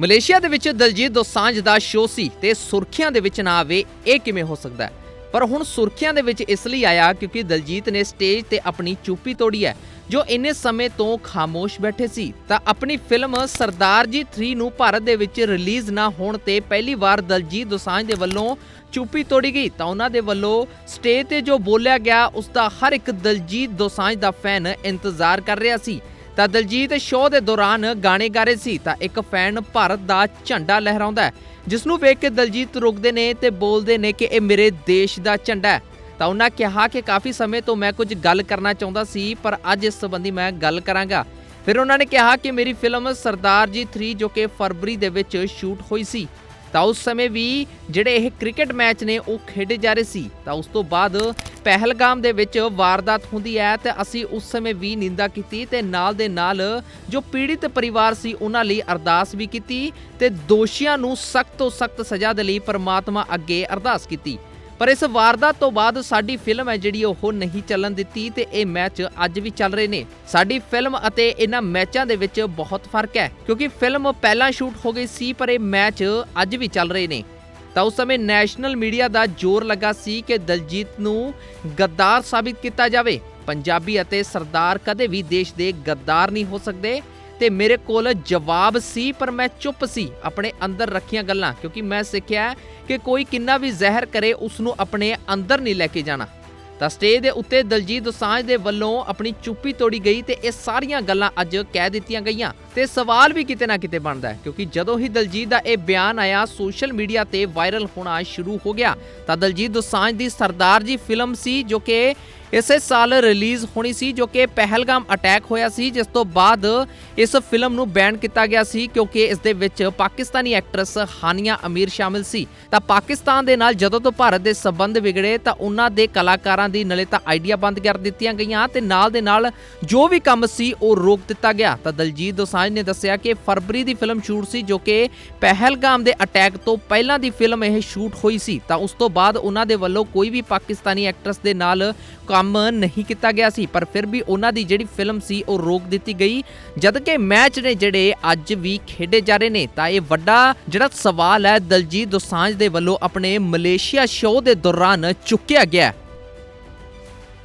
Malaysia ਦੇ ਵਿੱਚ ਦਲਜੀਤ ਦੋਸਾਂਝ ਦਾ ਸ਼ੋਅ ਸੀ ਤੇ ਸੁਰਖੀਆਂ ਦੇ ਵਿੱਚ ਨਾ ਆਵੇ ਇਹ ਕਿਵੇਂ ਹੋ ਸਕਦਾ ਹੈ? ਪਰ ਹੁਣ ਸੁਰਖੀਆਂ ਦੇ ਵਿੱਚ ਇਸ ਲਈ ਆਇਆ ਕਿਉਂਕਿ ਦਲਜੀਤ ਨੇ ਸਟੇਜ ਤੇ ਆਪਣੀ ਚੁੱਪੀ ਤੋੜੀ ਹੈ, ਜੋ ਇੰਨੇ ਸਮੇਂ ਤੋਂ ਖਾਮੋਸ਼ ਬੈਠੇ ਸੀ। ਤਾਂ ਆਪਣੀ ਫਿਲਮ ਸਰਦਾਰ ਜੀ 3 ਨੂੰ ਭਾਰਤ ਦੇ ਵਿੱਚ ਰਿਲੀਜ਼ ਨਾ ਹੋਣ ਤੇ ਪਹਿਲੀ ਵਾਰ ਦਲਜੀਤ ਦੋਸਾਂਝ ਦੇ ਵੱਲੋਂ ਚੁੱਪੀ ਤੋੜੀ ਗਈ। ਤਾਂ ਉਹਨਾਂ ਦੇ ਵੱਲੋਂ ਸਟੇਜ ਤੇ ਜੋ ਬੋਲਿਆ ਗਿਆ, ਉਸ ਦਾ ਹਰ ਇੱਕ ਦਲਜੀਤ ਦੋਸਾਂਝ ਦਾ ਫੈਨ ਇੰਤਜ਼ਾਰ ਕਰ ਰਿਹਾ ਸੀ। ਤਾਂ ਦਲਜੀਤ ਸ਼ੋਅ ਦੇ ਦੌਰਾਨ ਗਾਣੇ ਗਾ ਰਹੇ ਸੀ ਤਾਂ ਇੱਕ ਫੈਨ ਭਾਰਤ ਦਾ ਝੰਡਾ ਲਹਿਰਾਉਂਦਾ ਹੈ, ਜਿਸ ਨੂੰ ਵੇਖ ਕੇ ਦਲਜੀਤ ਰੁਕਦੇ ਨੇ ਤੇ ਬੋਲਦੇ ਨੇ ਕਿ ਇਹ ਮੇਰੇ ਦੇਸ਼ ਦਾ ਝੰਡਾ ਹੈ। ਤਾਂ ਉਹਨਾਂ ਕਿਹਾ ਕਿ ਕਾਫੀ ਸਮੇਂ ਤੋਂ ਮੈਂ ਕੁਝ ਗੱਲ ਕਰਨਾ ਚਾਹੁੰਦਾ ਸੀ, ਪਰ ਅੱਜ ਇਸ ਸੰਬੰਧੀ ਮੈਂ ਗੱਲ ਕਰਾਂਗਾ। ਫਿਰ ਉਹਨਾਂ ਨੇ ਕਿਹਾ ਕਿ ਮੇਰੀ ਫਿਲਮ ਸਰਦਾਰ ਜੀ 3 ਜੋ ਕਿ ਫਰਵਰੀ ਦੇ ਵਿੱਚ ਸ਼ੂਟ ਹੋਈ ਸੀ, ਤਾਂ ਉਸ ਸਮੇਂ ਵੀ ਜਿਹੜੇ ਇਹ ਕ੍ਰਿਕਟ ਮੈਚ ਨੇ ਉਹ ਖੇਡੇ ਜਾ ਰਹੇ ਸੀ, ਤਾਂ ਉਸ ਤੋਂ ਬਾਅਦ ਪਹਿਲਗਾਮ ਦੇ ਵਿੱਚ ਵਾਰਦਾਤ ਹੁੰਦੀ ਹੈ ਤੇ ਅਸੀਂ ਉਸ ਸਮੇਂ ਵੀ ਨਿੰਦਾ ਕੀਤੀ ਤੇ ਨਾਲ ਦੇ ਨਾਲ ਜੋ ਪੀੜਿਤ ਪਰਿਵਾਰ ਸੀ ਉਹਨਾਂ ਲਈ ਅਰਦਾਸ ਵੀ ਕੀਤੀ ਤੇ ਦੋਸ਼ੀਆਂ ਨੂੰ ਸਖਤ ਤੋਂ ਸਖਤ ਸਜ਼ਾ ਦੇ ਲਈ ਪਰਮਾਤਮਾ ਅੱਗੇ ਅਰਦਾਸ ਕੀਤੀ। ਪਰ ਇਸ ਵਾਰਦਾਤ ਤੋਂ ਬਾਅਦ ਸਾਡੀ ਫਿਲਮ ਹੈ ਜਿਹੜੀ ਉਹ ਨਹੀਂ ਚੱਲਣ ਦਿੱਤੀ ਤੇ ਇਹ ਮੈਚ ਅੱਜ ਵੀ ਚੱਲ ਰਹੇ ਨੇ। ਸਾਡੀ ਫਿਲਮ ਅਤੇ ਇਹਨਾਂ ਮੈਚਾਂ ਦੇ ਵਿੱਚ ਬਹੁਤ ਫ਼ਰਕ ਹੈ ਕਿਉਂਕਿ ਫਿਲਮ ਪਹਿਲਾਂ ਸ਼ੂਟ ਹੋ ਗਈ ਸੀ ਪਰ ਇਹ ਮੈਚ ਅੱਜ ਵੀ ਚੱਲ ਰਹੇ ਨੇ। ਤਾਂ ਉਸ ਸਮੇਂ ਨੈਸ਼ਨਲ ਮੀਡੀਆ ਦਾ ਜ਼ੋਰ ਲੱਗਾ ਸੀ ਕਿ ਦਲਜੀਤ ਨੂੰ ਗੱਦਾਰ ਸਾਬਿਤ ਕੀਤਾ ਜਾਵੇ। ਪੰਜਾਬੀ ਅਤੇ ਸਰਦਾਰ ਕਦੇ ਵੀ ਦੇਸ਼ ਦੇ ਗੱਦਾਰ ਨਹੀਂ ਹੋ ਸਕਦੇ ਤੇ ਮੇਰੇ ਕੋਲ ਜਵਾਬ ਸੀ, ਪਰ ਮੈਂ ਚੁੱਪ ਸੀ ਆਪਣੇ ਅੰਦਰ ਰੱਖੀਆਂ ਗੱਲਾਂ, ਕਿਉਂਕਿ ਮੈਂ ਸਿੱਖਿਆ ਕਿ ਕੋਈ ਕਿੰਨਾ ਵੀ ਜ਼ਹਿਰ ਕਰੇ ਉਸ ਨੂੰ ਆਪਣੇ ਅੰਦਰ ਨਹੀਂ ਲੈ ਕੇ ਜਾਣਾ। ਤਾਂ ਸਟੇਜ ਦੇ ਉੱਤੇ ਦਲਜੀਤ ਦੋਸਾਂਝ ਦੇ ਵੱਲੋਂ ਆਪਣੀ ਚੁੱਪੀ ਤੋੜੀ ਗਈ ਤੇ ਇਹ ਸਾਰੀਆਂ ਗੱਲਾਂ ਅੱਜ ਕਹਿ ਦਿੱਤੀਆਂ ਗਈਆਂ। ਤੇ ਸਵਾਲ ਵੀ ਕਿਤੇ ਨਾ ਕਿਤੇ ਬਣਦਾ ਹੈ, ਕਿਉਂਕਿ ਜਦੋਂ ਹੀ ਦਲਜੀਤ ਦਾ ਇਹ ਬਿਆਨ ਆਇਆ, ਸੋਸ਼ਲ ਮੀਡੀਆ ਤੇ ਵਾਇਰਲ ਹੋਣਾ ਸ਼ੁਰੂ ਹੋ ਗਿਆ, ਤਾਂ ਦਲਜੀਤ ਦੋਸਾਂਝ ਦੀ ਸਰਦਾਰ ਜੀ ਫਿਲਮ ਸੀ ਜੋ ਕਿ ਇਸੇ ਸਾਲ ਰਿਲੀਜ਼ ਹੋਣੀ ਸੀ ਜੋ ਕਿ ਪਹਿਲਗਾਮ ਅਟੈਕ ਹੋਇਆ ਸੀ, ਜਿਸ ਤੋਂ ਬਾਅਦ ਇਸ ਫਿਲਮ ਨੂੰ ਬੈਨ ਕੀਤਾ ਗਿਆ ਸੀ ਕਿਉਂਕਿ ਇਸ ਦੇ ਵਿੱਚ ਪਾਕਿਸਤਾਨੀ ਐਕਟਰੈਸ ਹਾਨੀਆ ਅਮੀਰ ਸ਼ਾਮਿਲ ਸੀ। ਤਾਂ ਪਾਕਿਸਤਾਨ ਦੇ ਨਾਲ ਜਦੋਂ ਤੋਂ ਭਾਰਤ ਦੇ ਸਬੰਧ ਵਿਗੜੇ, ਤਾਂ ਉਹਨਾਂ ਦੇ ਕਲਾਕਾਰਾਂ ਦੀ ਨਲੇ ਤਾਂ ਆਈਡੀਆ ਬੰਦ ਕਰ ਦਿੱਤੀਆਂ ਗਈਆਂ ਤੇ ਨਾਲ ਦੇ ਨਾਲ ਜੋ ਵੀ ਕੰਮ ਸੀ, ਉਹ ਰੋਕ ਦਿੱਤਾ ਗਿਆ। ਤਾਂ ਦਲਜੀਤ ਦੋਸਾਂਝ ਨੇ ਦੱਸਿਆ ਕਿ ਫਰਵਰੀ ਦੀ ਫਿਲਮ ਸ਼ੂਟ ਸੀ ਜੋ ਕਿ ਪਹਿਲਗਾਮ ਦੇ ਅਟੈਕ ਤੋਂ ਪਹਿਲਾਂ ਦੀ ਫਿਲਮ ਇਹ ਸ਼ੂਟ ਹੋਈ ਸੀ। ਤਾਂ ਉਸ ਤੋਂ ਬਾਅਦ ਉਹਨਾਂ ਦੇ ਵੱਲੋਂ ਕੋਈ ਵੀ ਪਾਕਿਸਤਾਨੀ ਐਕਟਰੈਸ ਦੇ ਨਾਲ ਕੰਮ ਨਹੀਂ ਕੀਤਾ ਗਿਆ ਸੀ, ਪਰ ਫਿਰ ਵੀ ਉਹਨਾਂ ਦੀ ਜਿਹੜੀ ਫਿਲਮ ਸੀ, ਉਹ ਰੋਕ ਦਿੱਤੀ ਗਈ। ਜਦ ਕਿ ਮੈਚ ਨੇ ਜਿਹੜੇ ਅੱਜ ਵੀ ਖੇਡੇ ਜਾ ਰਹੇ ਨੇ, ਤਾਂ ਇਹ ਵੱਡਾ ਜਿਹੜਾ ਸਵਾਲ ਹੈ, ਦਲਜੀਤ ਦੋਸਾਂਝ ਦੇ ਵੱਲੋਂ ਆਪਣੇ ਮਲੇਸ਼ੀਆ ਸ਼ੋਅ ਦੇ ਦੌਰਾਨ ਚੁੱਕਿਆ ਗਿਆ।